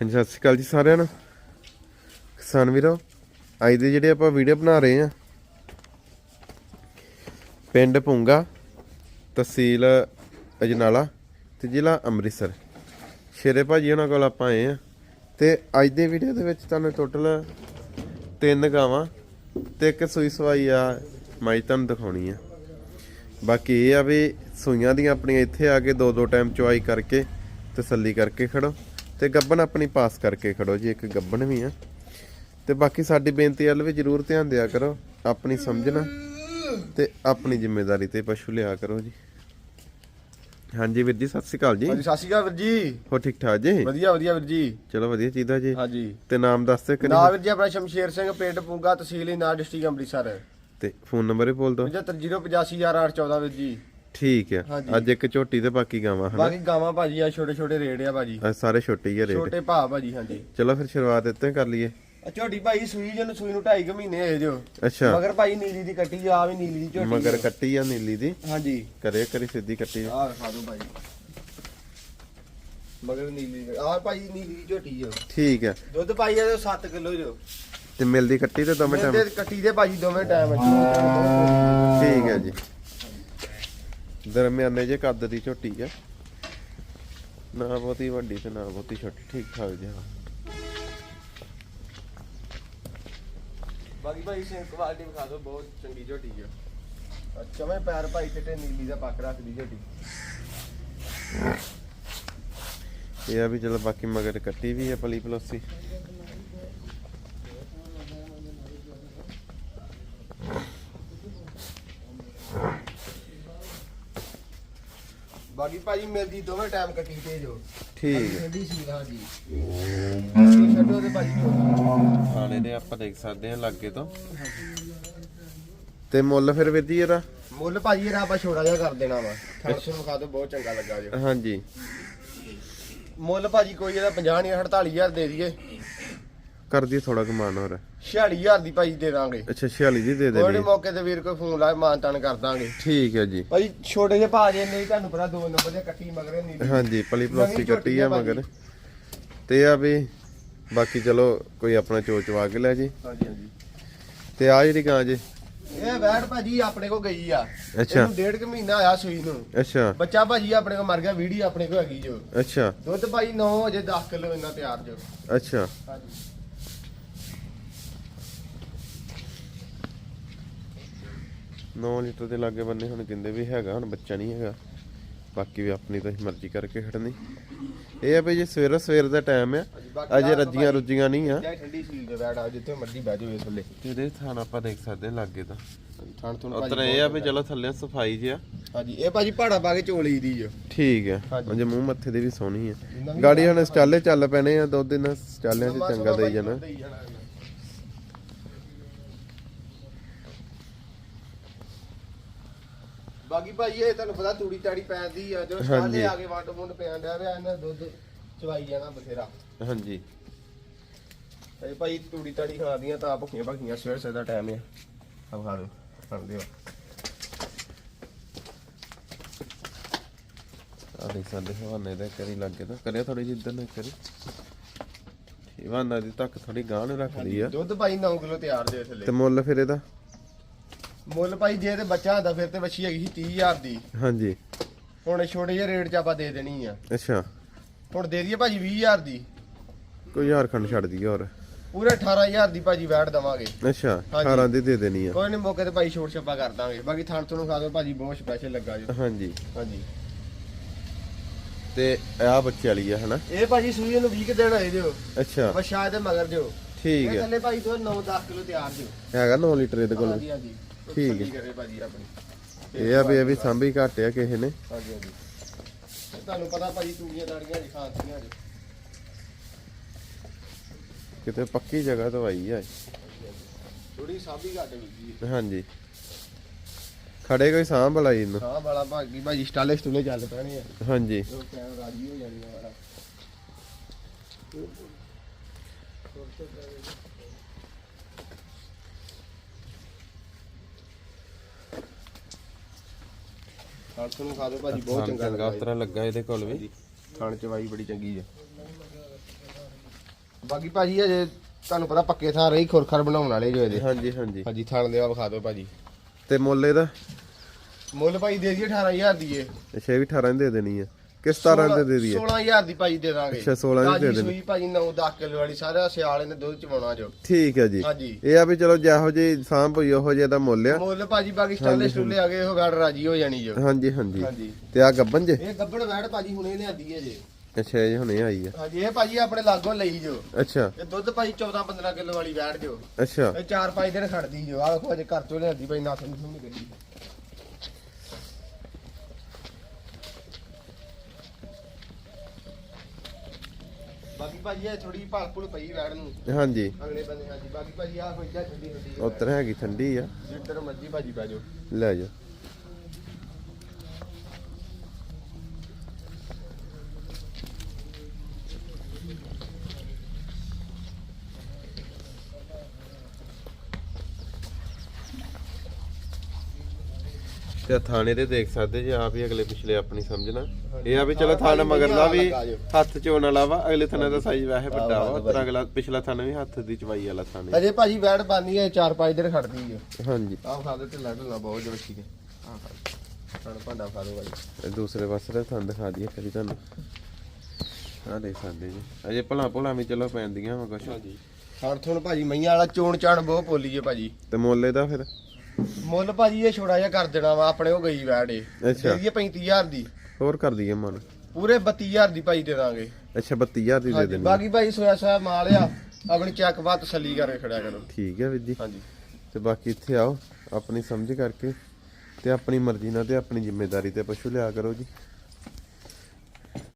ਹਾਂਜੀ, ਸਤਿ ਸ਼੍ਰੀ ਅਕਾਲ ਜੀ ਸਾਰਿਆਂ ਨੂੰ। ਕਿਸਾਨ ਵੀਰੋ, ਅੱਜ ਦੇ ਜਿਹੜੇ ਆਪਾਂ ਵੀਡੀਓ ਬਣਾ ਰਹੇ ਆ ਪਿੰਡ ਪੁੰਗਾ, ਤਹਿਸੀਲ ਅਜਨਾਲਾ ਤੇ ਜ਼ਿਲ੍ਹਾ ਅੰਮ੍ਰਿਤਸਰ। ਸ਼ੇਰੇ ਭਾਜੀ ਉਹਨਾਂ ਕੋਲ ਆਪਾਂ ਆਏ ਆ ਤੇ ਅੱਜ ਦੇ ਵੀਡੀਓ ਦੇ ਵਿੱਚ ਤੁਹਾਨੂੰ ਟੋਟਲ ਤਿੰਨ ਗਾਵਾਂ ਤੇ ਇੱਕ ਸੂਈ ਸਵਾਈ ਆ ਮਾਈ ਤੁਹਾਨੂੰ ਦਿਖਾਉਣੀ ਆ। ਬਾਕੀ ਇਹ ਆ ਵੀ ਸੂਈਆਂ ਦੀਆਂ ਆਪਣੀਆਂ ਇੱਥੇ ਆ ਕੇ ਦੋ ਦੋ ਟਾਈਮ ਚੁਆਈ ਕਰਕੇ ਤਸੱਲੀ ਕਰਕੇ ਖੜੋ। ਤੇ ਗੱਬਣ ਆਪਣੀ ਪਾਸ ਕਰਕੇ ਖੜੋ ਜੀ ਇੱਕ ਗੱਬਣ ਵੀ ਆ। ਤੇ ਬਾਕੀ ਸਾਡੀ ਬੇਨਤੀ ਵੱਲ ਵੀ ਜਰੂਰ ਧਿਆਨ ਦਿਆ ਕਰੋ ਆਪਣੀ ਸਮਝਣਾ ਤੇ ਆਪਣੀ ਜ਼ਿੰਮੇਵਾਰੀ ਤੇ ਪਸ਼ੂ ਲਿਆ ਕਰੋ ਜੀ। ਹਾਂਜੀ ਵੀਰ ਜੀ ਸਤਿ ਸ਼੍ਰੀ ਅਕਾਲ ਜੀ। ਹਾਂਜੀ ਸਤਿ ਸ਼੍ਰੀ ਅਕਾਲ ਵੀਰ ਜੀ। ਹੋ ਠੀਕ ਠਾਕ ਜੀ? ਵਧੀਆ ਵਧੀਆ ਵੀਰ ਜੀ। ਚਲੋ ਵਧੀਆ ਚੀਦਾ ਜੀ। ਹਾਂਜੀ। ਤੇ ਨਾਮ ਦੱਸ ਦੇ ਕਰੀ ਨਾਮ ਵੀਰ। ਜੀ ਆਪਣਾ ਸ਼ਮਸ਼ੇਰ ਸਿੰਘ ਪਿੰਡ ਪੁੰਗਾ ਤਹਿਸੀਲ ਇਨਾਰ ਡਿਸਟ੍ਰਿਕਟ ਅੰਮ੍ਰਿਤਸਰ। ਤੇ ਫੋਨ ਨੰਬਰ ਹੀ ਬੋਲ ਦਿਓ। 750858 ਵੀਰ ਜੀ। ਠੀਕ ਹਾਂਜੀ। ਅੱਜ ਇੱਕ ਝੋਟੀ ਤੇ ਬਾਕੀ ਗਾਵਾਂ ਹਨਾ? ਬਾਕੀ ਗਾਵਾਂ ਭਾਜੀ ਆ ਛੋਟੇ ਛੋਟੇ ਰੇਟ ਆ ਭਾਜੀ। ਅੱਜ ਸਾਰੇ ਛੋਟੇ ਹੀ ਆ ਰੇਟ। ਛੋਟੇ ਭਾਅ ਭਾਜੀ ਹਾਂਜੀ। ਚਲੋ ਫਿਰ ਸ਼ੁਰੂਆਤ ਇੱਥੇ ਕਰ ਲਈਏ। ਆ ਝੋਟੀ ਭਾਈ ਸੂਈ ਜਨ ਸੂਈ ਨੂੰ 2.5 ਮਹੀਨੇ ਹੋਏ ਜੋ ਅੱਛਾ। ਮਗਰ ਭਾਈ ਨੀਲੀ ਦੀ ਕੱਟੀ ਆ ਵੀ ਨੀਲੀ ਦੀ ਝੋਟੀ ਮਗਰ ਕੱਟੀ ਆ ਨੀਲੀ ਦੀ। ਹਾਂਜੀ। ਕਰੇ ਕਰੀ ਸਿੱਧੀ ਕੱਟੀ। ਆ। ਆ ਦਿਖਾ ਦੋ ਭਾਈ ਮਗਰ ਨੀਲੀ ਆ ਭਾਈ ਨੀਲੀ ਦੀ ਝੋਟੀ ਜੋ ਠੀਕ ਹੈ ਦੁੱਧ ਪਾਈ ਆ 7 ਕਿਲੋ ਜੋ ਤੇ ਮਿਲਦੀ ਕੱਟੀ ਤੇ ਦੋਵੇਂ ਟਾਈਮ ਤੇ ਕੱਟੀ ਦੇ ਭਾਜੀ ਦੋਵੇਂ ਟਾਈਮ ਠੀਕ ਹੈ ਜੀ। ਦਰਮਿਆਨੇ ਜੇ ਕੱਦ ਦੀ ਝੋਟੀ ਆ। ਨਾ ਬਹੁਤੀ ਵੱਡੀ ਤੇ ਨਾ ਬਹੁਤੀ ਛੋਟੀ ਠੀਕ ਠਾਕ ਜਿਹਾ ਬਾਕੀ ਭਾਈ ਸੇ ਕੁਆਲਿਟੀ ਵਿਖਾ ਦਿਓ ਬਹੁਤ ਚੰਗੀ ਝੋਟੀ ਹੈ ਚਵੇਂ ਪੈਰ ਭਾਈ ਚਿੱਟੇ ਨੀਲੀ ਦਾ ਪੱਕ ਰੱਖਦੀ ਝੋਟੀ। ਇਹ ਆ ਵੀ ਚਲੋ ਬਾਕੀ ਮਗਰ ਕੱਟੀ ਵੀ ਆ ਪਲੀ ਪਲੋਸੀ। ਬਾਕੀ ਭਾਜੀ ਮਿਲਦੀ ਦੋਵੇਂ ਟਾਈਮ ਕੱਟੀ ਤੇ ਜੋ। ਠੀਕ ਹੈ। ਠੰਡੀ ਸੀ ਹਾਂ ਜੀ। ਛੱਡੋ ਤੇ ਭਾਜੀ। ਝੋਟੀ। ਖਾਣੇ ਦੇ ਆਪਾਂ ਦੇਖ ਸਕਦੇ ਹਾਂ ਲਾਗੇ ਤੋਂ। ਤੇ ਮੁੱਲ ਫਿਰ ਵੀਰ ਜੀ ਇਹਦਾ? ਮੁੱਲ ਭਾਜੀ ਇਹਦਾ ਆਪਾਂ ਛੋੜਾ ਜਿਹਾ ਕਰ ਦੇਣਾ ਵਾ। ਖਰਚ ਵਿਖਾ ਦਿਓ ਬਹੁਤ ਚੰਗਾ ਲੱਗਾ ਜੋ। ਹਾਂਜੀ। ਮੁੱਲ ਭਾਜੀ ਕੋਈ ਇਹਦਾ 50 ਨਹੀਂ 48000 ਦੇ ਦਈਏ। ਕਰ ਦਈਏ ਥੋੜਾ ਕਮਾਨ ਹੋਰ। 46000 ਦੀ ਭਾਜੀ ਦੇ ਦਾਂਗੇ। ਅੱਛਾ 46 ਦੀ ਦੇ ਕੋਈ ਦੇਣੀ ਮੌਕੇ ਤੇ ਵੀਰ ਕੋਈ ਫੋਨ ਲਾਏ ਮਾਨ ਤਾਨ ਕਰ ਦਾਂਗੇ। ਠੀਕ ਹੈ ਜੀ। ਭਾਜੀ ਛੋਟੇ ਜਿਹੇ ਭਾਅ ਜੇ ਨਹੀਂ ਤੁਹਾਨੂੰ ਪਤਾ ਦੋ ਨੰਬਰ ਦੇ ਕੱਟੀ ਮਗਰੇ ਨੀਲੀ ਹਾਂਜੀ ਪਲੀ ਪਲੋਸੀ ਨਵੀਂ ਕੱਟੀ ਆ ਮਗਰ। ਤੇ ਆ ਵੀ ਬਾਕੀ ਚਲੋ ਕੋਈ ਆਪਣਾ ਚੋਚਵਾ ਕੇ ਲੈ ਜੀ। ਹਾਂਜੀ ਹਾਂਜੀ। ਤੇ ਆ ਜਿਹੜੀ ਗਾਂ ਜੀ। ਇਹ ਵੈਟ ਭਾਜੀ ਆਪਣੇ ਕੋ ਗਈ ਆ। ਅੱਛਾ। ਇਹਨੂੰ ਡੇਢ ਕੁ ਮਹੀਨਾ ਆਇਆ ਸੂਈ ਨੂੰ। ਅੱਛਾ। ਬੱਚਾ ਭਾਜੀ ਆਪਣੇ ਕੋ ਮਰ ਗਿਆ ਵੀਡੀ ਆਪਣੇ ਕੋ ਹੈਗੀ ਜੋ। ਅੱਛਾ। ਦੁੱਧ ਭਾਈ 9 ਅਜੇ 10 ਕਿਲੋ ਇੰਨਾ ਤਿਆਰ ਜੋ। ਅੱਛਾ। ਹਾਂਜੀ। 9 ਲੀਟਰ ਦੇ ਲਾਗੇ ਬੰਨੇ ਹੁਣ ਕਹਿੰਦੇ ਵੀ ਹੈਗਾ ਹੁਣ ਬੱਚਾ ਨਹੀਂ ਹੈਗਾ। ਬਾਕੀ ਵੀ ਆਪਣੀ ਤਾਂ ਮਰਜ਼ੀ ਕਰਕੇ ਖੜਨੀ ਇਹ ਆ ਵੀ ਜੇ ਸਵੇਰ ਸਵੇਰ ਦਾ ਟਾਈਮ ਆ ਅਜੇ ਰੱਜੀਆਂ ਰੁੱਜੀਆਂ ਨਹੀਂ ਆ। ਜਾਂ ਠੰਡੀ ਸੀਲ ਦੇ ਆ ਜਿੱਥੇ ਮਰਜ਼ੀ ਬਹਿ ਜਾਓ ਇਸ ਵੇਲੇ। ਥਾਣ ਆਪਾਂ ਦੇਖ ਸਕਦੇ ਲਾਗੇ ਤਾਂ। ਠੰਡ ਤੋਂ ਉਤਰ ਇਹ ਆ ਵੀ ਚਲੋ ਥੱਲੇ ਸਫ਼ਾਈ ਜਿਆ ਹਾਂਜੀ ਇਹ ਭਾਜੀ ਪਹਾੜਾ ਪਾ ਕੇ ਝੋਲੀ ਦੀ ਜੋ। ਠੀਕ ਹੈ ਹਾਂਜੀ। ਅਜੇ ਮੂੰਹ ਮੱਥੇ ਦੇ ਵੀ ਸੋਹਣੀ ਨਵੀਂ ਗਾੜੀ ਹੁਣ ਸਟਾਲੇ ਚੱਲ ਪੈਣੇ ਆ ਦੋ ਦਿਨ ਸਟਾਲਿਆਂ 'ਚ ਚੰਗਾ ਦੇਈ ਜਾਣਾ ਇਹਨਾਂ। ਬਾਕੀ ਭਾਈ ਇਹ ਤੁਹਾਨੂੰ ਪਤਾ ਤੂੜੀ ਤਾੜੀ ਪੈਂਦੀ ਆ ਜਦੋਂ। ਸਾਲੇ ਆ ਕੇ ਵੰਡ ਵੁੰਡ ਪੈਣ ਡਿਆ ਪਿਆ ਇਹਨਾਂ ਦੁੱਧ ਚਵਾਈ ਜਾਣਾ ਬਥੇਰਾ। ਹਾਂਜੀ। ਤੇ ਭਾਈ ਤੂੜੀ ਤਾੜੀ ਖਾਦੀਆਂ ਤਾਂ ਭੁੱਖੀਆਂ ਭੱਖੀਆਂ ਸਵੇਰ ਸਵੇਰ ਦਾ ਟਾਈਮ ਆ। ਆ ਖਾ ਲਓ ਖਾਂਦੇ ਹੋ। ਆ ਦੇਖ ਸਕਦੇ ਹਵਾਨੇ ਦਾ ਕਰੀ ਲੱਗੇ ਤਾਂ ਕਰਿਆ ਥੋੜੀ ਜਿਹੀ ਇਧਰ ਨੂੰ ਕਰੀ ਹਵਾਨਾ ਦੀ ਤੱਕ ਥੋੜੀ ਗਾਂ ਨੂੰ ਆ। ਦੁੱਧ ਭਾਈ 9 ਕਿਲੋ ਤਿਆਰ ਜੇ ਥੱਲੇ। ਤੇ ਮੁੱਲ ਫਿਰ ਇਹਦਾ? ਮੁੱਲ ਭਾਈ ਜੇ ਤੇ ਬੱਚਾ ਹੁੰਦਾ ਫਿਰ ਤੇ ਵੱਛੀ ਹੈਗੀ ਸੀ 30000 ਦੀ। ਹਾਂਜੀ। ਹੁਣ ਛੋਟੇ ਜਿਹੇ ਰੇਟ 'ਚ ਆਪਾਂ ਦੇ ਦੇਣੀ ਆ। ਅੱਛਾ। ਹੁਣ ਦੇ ਦਈਏ ਭਾਜੀ 20000 ਦੀ। ਕੋਈ ਹਜ਼ਾਰ ਖੰਡ ਛੱਡ ਦਈਏ ਹੋਰ। ਪੂਰੇ 18000 ਦੀ ਭਾਜੀ ਵੈਟ ਦਵਾਂਗੇ। ਅੱਛਾ ਹਾਂਜੀ। 18 ਦੀ ਦੇ ਦੇਣੀ ਆ। ਕੋਈ ਨਹੀਂ ਮੌਕੇ ਤੇ ਭਾਈ ਛੋਟ ਛੱਪਾ ਕਰ ਦਾਂਗੇ। ਬਾਕੀ ਥਾਣ ਤੁਹਾਨੂੰ ਖਾ ਦਿਓ ਭਾਜੀ ਬਹੁਤ ਸਪੈਸ਼ਲ ਲੱਗਾ ਜੀ। ਹਾਂਜੀ। ਹਾਂਜੀ। ਤੇ ਆ ਬੱਚੇ ਵਾਲੀ ਆ ਹਨਾ? ਇਹ ਭਾਜੀ ਸੂਈ ਨੂੰ 20 ਕੁ ਦਿਨ ਹੋਏ ਦਿਓ। ਅੱਛਾ। ਬਸ ਸ਼ਾਇਦ ਇਹ ਮਗਰ ਦਿਓ। ਠੀਕ ਇਹ ਹੈ ਥੱਲੇ ਭਾਈ ਤੋਂ 9-10 ਕਿਲੋ ਤਿਆਰ ਦਿਓ। ਹੈਗਾ 9 ਲੀਟਰ ਇਹਦੇ ਕੋਲ। ਹਾਂਜੀ ਹਾਂਜੀ। ਠੀਕ ਹੈ। ਤਸੱਲੀ ਕਰੇ ਭਾਜੀ ਆਪਣੀ। ਇਹ ਆ ਵੀ ਇਹ ਵੀ ਸਾਂਭੀ ਘੱਟ ਆ ਕਿਸੇ ਨੇ। ਹਾਂਜੀ ਹਾਂਜੀ। ਤੇ ਤੁਹਾਨੂੰ ਪਤਾ ਭਾਜੀ ਤੂੜੀਆਂ ਦਾੜੀਆਂ ਜੀ ਖਾਂਦੀਆਂ ਜੀ। ਕਿਤੇ ਪੱਕੀ ਜਗ੍ਹਾ ਤੋਂ ਆਈ ਆ ਥੋੜੀ ਸਾਬੀ ਘੱਟ ਵੀ ਜੀ। ਹਾਂਜੀ। ਖੜੇ ਕੋਈ ਸਾਂਭ ਲਾਈ ਇਹਨੂੰ। ਹਾਂ ਵਾਲਾ ਭਾਗੀ ਭਾਜੀ ਸਟਾਲੇ ਸਟੂਲੇ ਚੱਲ ਪੈਣੇ ਆ। ਹਾਂਜੀ। ਉਹ ਕੈਮ ਰਾਜੀ ਹੋ ਜਾਣੀ ਆ ਵਾਲਾ। ਖਾਣ ਨੂੰ ਖਾ ਦਿਓ ਭਾਜੀ ਬਹੁਤ ਚੰਗਾ ਚੰਗਾ ਲੱਗਾ ਉਸ ਤਰ੍ਹਾਂ ਲੱਗਾ ਇਹਦੇ ਕੋਲ ਵੀ। ਜੀ ਖਾਣ ਚ ਵਾਈ ਬੜੀ ਚੰਗੀ ਹੈ ਬਾਕੀ ਭਾਜੀ ਅਜੇ ਤੁਹਾਨੂੰ ਪਤਾ ਪੱਕੇ ਥਾਂ ਰਹੀ ਖੁਰਖਰ ਬਣਾਉਣ ਵਾਲੇ ਜੋ ਇਹਦੇ। ਹਾਂਜੀ ਹਾਂਜੀ। ਹਾਂਜੀ ਥਾਣ ਦੇ ਆ ਵਿਖਾ ਦਿਓ ਭਾਜੀ। ਤੇ ਮੁੱਲ ਇਹਦਾ? ਮੁੱਲ ਭਾਈ ਦੇ ਦਈਏ 18000 ਦੀ ਏ। ਅੱਛਾ ਇਹ ਵੀ 18 ਦੀ ਦੇ ਦੇਣੀ ਆ। ਕਿ 17 ਦੀ ਦੇ ਦਈਏ? 16000 ਦੀ ਭਾਜੀ ਦੇ ਦਾਂਗੇ। ਅੱਛਾ, 16 ਦੀ ਦੇ ਦੇਣੀ। ਸੂਈ ਭਾਜੀ 9-10 ਕਿਲੋ ਵਾਲੀ ਸਾਰਾ ਸਿਆਲ ਇਹਨੇ ਦੁੱਧ ਚਵਾਉਣਾ ਜੋ। ਠੀਕ ਹੈ ਜੀ। ਹਾਂਜੀ। ਇਹ ਆ ਵੀ ਚਲੋ ਜਿਹੋ ਜੀ ਸਾਂਭ ਹੋਈ ਉਹੋ ਜਿਹਾ ਦਾ ਮੁੱਲ ਆ। ਮੁੱਲ ਭਾਜੀ ਬਾਕੀ ਸਟਾਲੇ ਸਟੂਲੇ ਆ ਗਏ ਉਹ ਗਾੜ ਰਾਜੀ ਹੋ ਜਾਣੀ ਜੋ। ਹਾਂਜੀ ਹਾਂਜੀ। ਤੇ ਆ ਗੱਬਨ ਜੇ? ਇਹ ਗੱਬੜ ਵੈੜ ਭਾਜੀ ਹੁਣੇ ਲਿਆਂਦੀ ਹੈ ਜੇ। ਅੱਛਾ ਇਹ ਹੁਣੇ ਆਈ ਆ। ਹਾਂਜੀ ਇਹ ਭਾਜੀ ਆਪਣੇ ਲਾਗੋਂ ਲਈ ਜੋ। ਅੱਛਾ। ਇਹ ਦੁੱਧ ਭਾਜੀ 14-15 ਕਿਲੋ ਵਾਲੀ ਵੈੜ ਜੋ। ਅੱਛਾ। ਇਹ 4-5 ਦਿਨ ਖੜਦੀ ਜੋ। ਆਹ ਦੇਖੋ ਅਜੇ ਘਰ ਚੋਂ ਲਿਆਂਦੀ ਭਾਈ ਨਾ ਤੁਹਾਨੂੰ ਨਹੀਂ ਗੱਡੀ ਬਾਕੀ ਭਾਜੀ ਇਹ ਥੋੜੀ ਭਾਲ ਭੁਲ ਪਈ ਵੈੜ ਨੂੰ। ਹਾਂਜੀ। ਅਗਲੇ ਬੰਦੇ ਹਾਂਜੀ ਬਾਕੀ ਭਾਜੀ ਆਹ ਕੋਈ ਜਾ ਠੰਡੀ ਠੰਡੀ ਉੱਤਰ ਹੈਗੀ ਠੰਡੀ ਆ। ਜਿੱਧਰ ਮਰਜ਼ੀ ਭਾਜੀ ਜਾਓ। ਲੈ ਜਾ ਤੇ ਥਾਣੇ ਤੇ ਦੇਖ ਸਕਦੇ ਜੀ ਆਪ ਹੀ ਅਗਲੇ ਪਿਛਲੇ ਆਪਣੀ ਸਮਝਣਾ। ਇਹ ਆ ਵੀ ਚਲੋ ਥਾਣਾ ਮਗਰਲਾ ਵੀ ਹੱਥ ਚੋਣ ਵਾਲਾ ਵਾ ਅਗਲੇ ਥਾਣੇ ਦਾ ਸਾਈਜ਼ ਵੈਸੇ ਵੱਡਾ ਵਾ ਪਰ ਅਗਲਾ ਪਿਛਲਾ ਥਾਣਾ ਵੀ ਹੱਥ ਦੀ ਚਵਾਈ ਵਾਲਾ ਥਾਣੇ ਅਜੇ ਭਾਜੀ ਵੈੜ ਪਾਣੀ ਹੈ 4-5 ਦਿਨ ਖੜਦੀ ਹੈ ਹਾਂਜੀ। ਆਹ ਖਾ ਦੇ ਤੇ ਲੱਗ ਲਾ ਬਹੁਤ ਜੋ ਠੀਕ ਹੈ ਆਹ ਖਾ ਸਾਡਾ ਭਾਂਡਾ ਖਾ ਇਹ ਦੂਸਰੇ ਪਾਸੇ ਦਾ ਥਾਂ ਦਿਖਾ ਦਈਏ ਕਰੀ ਤੁਹਾਨੂੰ। ਆ ਦੇਖ ਸਕਦੇ ਜੀ। ਅਜੇ ਭਲਾ ਭਲਾ ਵੀ ਚਲੋ ਪੈਂਦੀਆਂ ਵਾ ਕੁਛ। ਹਾਂਜੀ। ਹਣ ਤੁਹਾਨੂੰ ਭਾਜੀ ਮਈਆਂ ਵਾਲਾ ਚੋਣ ਚਾਣ ਬਹੁਤ ਪੋਲੀ ਹੈ ਭਾਜੀ। ਤੇ ਮੁੱਲ ਦਾ ਫਿਰ? ਮੁੱਲ ਭਾਜੀ ਇਹ ਛੋੜਾ ਜਿਹਾ ਕਰ ਦੇਣਾ ਵਾ ਆਪਣੇ ਉਹ ਗਈ ਵੈੜ ਏ ਅੱਛਾ। ਦਈਏ 35000 ਦੀ। ਹੋਰ ਕਰ ਦਈਏ ਮਨ ਪੂਰੇ 32000 ਦੀ ਭਾਜੀ ਦੇ ਦਾਂਗੇ। ਅੱਛਾ 32000 ਦੀ ਦੇ ਹਾਂਜੀ ਦੇਣੀ। ਬਾਕੀ ਭਾਜੀ ਸੋਇਆ ਸੋਇਆ ਮਾਲ ਆ ਆਪਣੀ ਚੈੱਕ ਬਾਤ ਤਸੱਲੀ ਕਰਕੇ ਖੜਿਆ ਕਰੋ। ਠੀਕ ਹੈ ਵੀਰ ਜੀ। ਹਾਂਜੀ। ਤੇ ਬਾਕੀ ਇੱਥੇ ਆਓ ਆਪਣੀ ਸਮਝ ਕਰਕੇ ਤੇ ਆਪਣੀ ਮਰਜ਼ੀ ਨਾਲ ਤੇ ਆਪਣੀ ਜ਼ਿੰਮੇਵਾਰੀ ਤੇ ਪਸ਼ੂ ਲਿਆ ਕਰੋ ਜੀ।